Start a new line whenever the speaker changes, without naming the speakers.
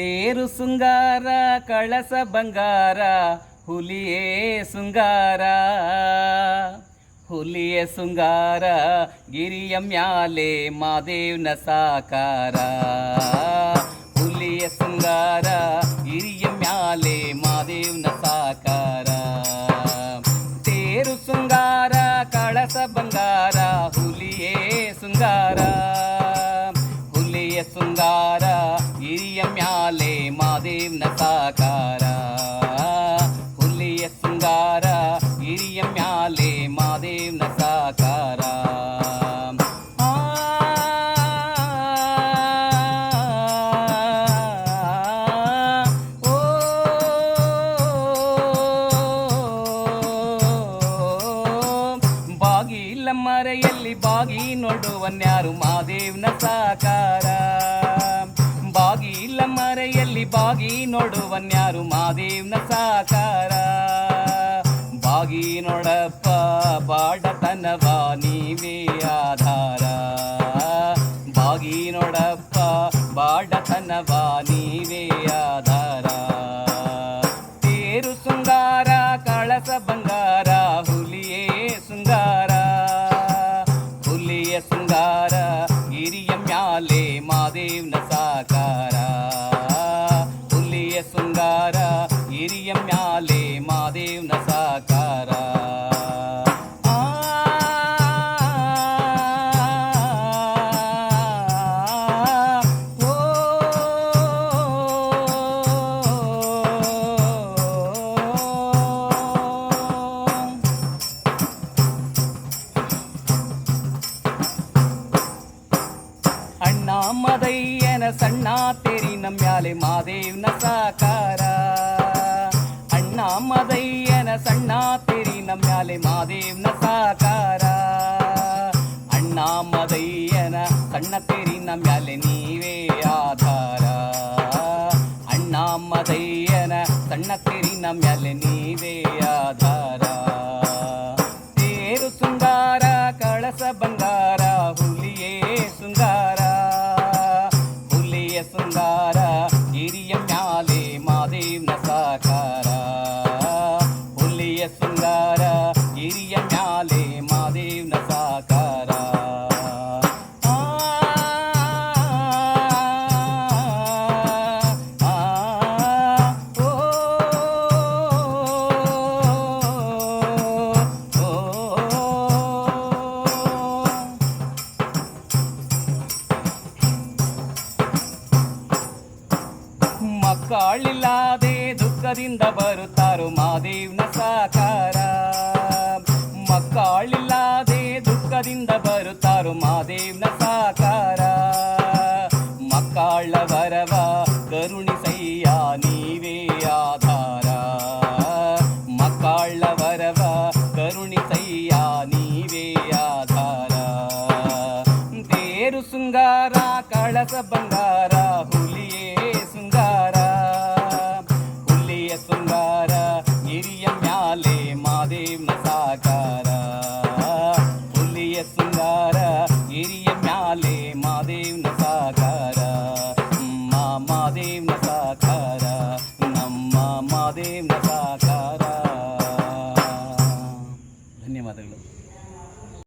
ತೇರು ಶೃಂಗಾರ, ಕಳಸ ಬಂಗಾರ, ಹುಲಿಯೇ ಶೃಂಗಾರ. ಹುಲಿಯ ಶೃಂಗಾರ, ಗಿರಿಯ ಮ್ಯಾಲೆ ಮಾದೇವ್ನ ಸಾಕಾರ. ಹುಲಿಯ ಶೃಂಗಾರ, ಗಿರಿಯ ಮ್ಯಾಲೆ ಮಾದೇವ್ನ ಸಾಕಾರ. ತೇರು ಶೃಂಗಾರ, ಕಳಸ ಬಂಗಾರ, ಹುಲಿಯೇ ಶೃಂಗಾರ. ಹುಲಿಯ ಶೃಂಗಾರ ಮಾದೇವ್ನ ಸಾಕಾರ ಹುಲಿಯ ಶೃಂಗಾರ ಹಿರಿಯ ಮ್ಯಾಲೆ ಮಾದೇವ್ನ ಸಾಕಾರ ಆ, ಓ, ಬಾಗಿಲ ಮರೆಯಲ್ಲಿ ಬಾಗಿ ನೋಡುವನ್ಯಾರು ಮಾದೇವ್ನ ಸಾಕಾರ ಮರೆಯಲ್ಲಿ ಬಾಗಿ ನೋಡುವನ್ಯಾರು ಮಾದೇವ್ನ ಸಾಕಾರ. ಬಾಗಿ ನೋಡಪ್ಪ, ಬಾಡತನವ ನೀವೇ ಆಧಾರ. ಬಾಗಿ ನೋಡಪ್ಪ, ಬಾಡತನವ ನೀವೇ ಆಧಾರ. ತೇರು ಸುಂಗಾರ ಕಳಸ ಬಂಗಾರ, ಹುಲಿಯೇ ಸುಂಗಾರ ಹುಲಿಯ ಸುಂಗಾರ ಗಿರಿಯ ಮ್ಯಾಲೆ ಮಾದೇವ್ನ ಸಾಕಾರ. ಸಾಕಾರ ಆ, ಓ, ಅಣ್ಣ ಮದಯ್ಯನ ಸಣ್ಣ ತೇರಿನ ಮ್ಯಾಲೆ ಮಾದೇವ್ನ ಸಾಕಾರ ಅಣ್ಣ ಮದಯ್ಯನ ಸಣ್ಣ ತೇರಿನ ಮ್ಯಾಲೆ ಮಾದೇವ್ನ ಸಾಕಾರ. ಅಣ್ಣ ಮದಯ್ಯನ ಸಣ್ಣ ತೇರಿನ ಮ್ಯಾಲೆ ನೀವೇ ಆಧಾರ. ಅಣ್ಣ ಮದಯ್ಯನ ಸಣ್ಣ ತೇರಿನ ಮ್ಯಾಲೆ ನೀವೇ ಆಧಾರ. ಮಕ್ಕಳಿಲ್ಲದೆ ದುಃಖದಿಂದ ಬರುತ್ತಾರು ಮಾದೇವ್ನ ಸಾಕಾರ. ಮಕ್ಕಳಿಲ್ಲಾದೆ ದುಃಖದಿಂದ ಬರುತ್ತಾರು ಮಾದೇವ್ನ ಸಾಕಾರ. ಮಕ್ಕಳ ಕರುಣಿ ಕರುಣಿಸಯ್ಯ ನೀವೇ ಆಧಾರ. ಮಕ್ಕಳ ಕರುಣಿ ಕರುಣಿಸಯ್ಯ ನೀವೇ ಆಧಾರ. ತೇರು ಸುಂಗಾರ ಕಳಸ ಬಂಗಾರ